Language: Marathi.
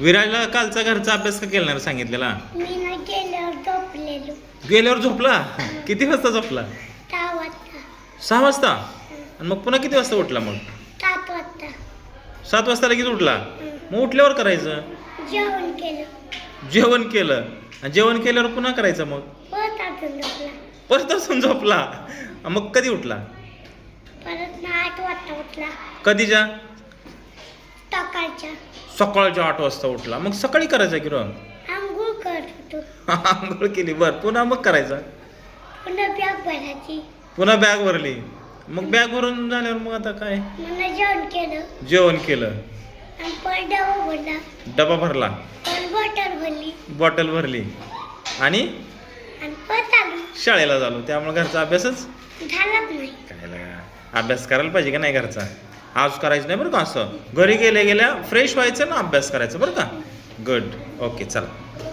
विराजला कालचा घरचा अभ्यास का केला सांगितलेला? मी ना गेल्यावर झोपलेलो. गेल्यावर झोपला? किती वाजता झोपला? वाजता. सहा वाजता? आणि मग पुन्हा किती वाजता उठला मग? सात वाजता. सात वाजता लगेच उठला? मग उठल्यावर करायचं? जेवण केलं. जेवण केलं. आणि जेवण केल्यावर पुन्हा करायचं मग? परत अजून झोपला. परत असून झोपला? आणि मग कधी उठला? परत ना आठ वाजता उठला. कधीच्या? सकाळच्या. सकाळच्या आठ वाजता उठला. मग सकाळी करायचं की रं आंघोळ करत होतो. आंघोळ केली. बर पुन्हा मग करायचं? पुन्हा बॅग भरायची. पुन्हा बॅग भरली. मग बॅग भरून झाल्यावर मग आता काय? मला जेवण केलं. जेवण केलं. आणि परत डबा भरला. डबा भरला. परत बॉटल भरली. बॉटल भरली. आणि? आणि परत आलो. शाळेला झालो. त्यामुळे घरचा अभ्यासच? झालाच नाही. काय लगा अभ्यास करायला पाहिजे का नाही घरचा? आज करायचं नाही बरं का असं? घरी गेल्या गेल्या फ्रेश व्हायचं ना अभ्यास करायचं बरं का? गुड ओके चला.